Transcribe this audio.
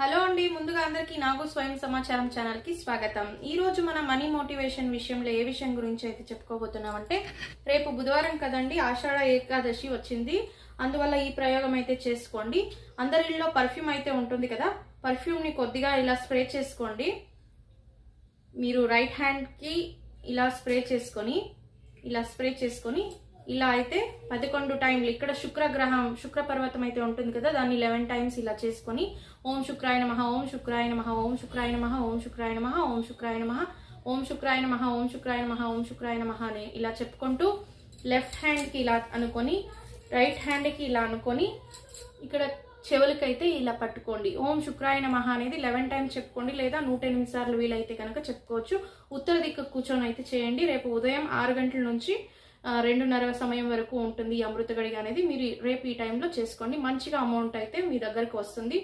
Hello అండి ముందుగా అందరికీ నాకు స్వయం సమాచారం ఛానల్కి స్వాగతం. ఈ రోజు మన మనీ మోటివేషన్ విషయంలో ఏ విషయం గురించి అయితే చెప్పుకోబోతున్నామంటే రేపు బుధవారం కదండి ఆషాఢ ఏకాదశి వచ్చింది. అందువల్ల ఈ ప్రయోగం అయితే చేసుకోండి. అందరిలో పర్ఫ్యూమ్ అయితే ఉంటుంది కదా పర్ఫ్యూమ్ని కొద్దిగా ఇలా స్ప్రే చేసుకోండి. మీరు రైట్ హ్యాండ్కి ఇలా స్ప్రే చేసుకొని ఇలా స్ప్రే చేసుకొని ఇలా అయితే పదకొండు టైంలు ఇక్కడ శుక్రగ్రహం శుక్ర పర్వతం అయితే ఉంటుంది కదా దాన్ని లెవెన్ టైమ్స్ ఇలా చేసుకొని ఓం శుక్రాయ నమ ఓం శుక్రాయ నమ ఓం శుక్రాయ నమ ఓం శుక్రాయ నమ ఓం శుక్రాయ నమ ఓం శుక్రాయ నమ ఓం శుక్రాయ నమ ఓం శుక్రాయ నమ అని ఇలా చెప్పుకుంటూ లెఫ్ట్ హ్యాండ్కి ఇలా అనుకొని రైట్ హ్యాండ్కి ఇలా అనుకొని ఇక్కడ చెవులకైతే ఇలా పట్టుకోండి. ఓం శుక్రాయ నమ అనేది లెవెన్ టైమ్స్ చెప్పుకోండి లేదా నూట ఎనిమిది సార్లు వీలైతే కనుక చెప్పుకోవచ్చు. ఉత్తర దిక్కు కూర్చొని అయితే చేయండి. రేపు ఉదయం ఆరు గంటల నుంచి రెండున్నర సమయం వరకు ఉంటుంది ఈ అమృత గడిగ అనేది. మీరు రేపు ఈ టైంలో చేసుకోండి. మంచిగా అమౌంట్ అయితే మీ దగ్గరకు వస్తుంది.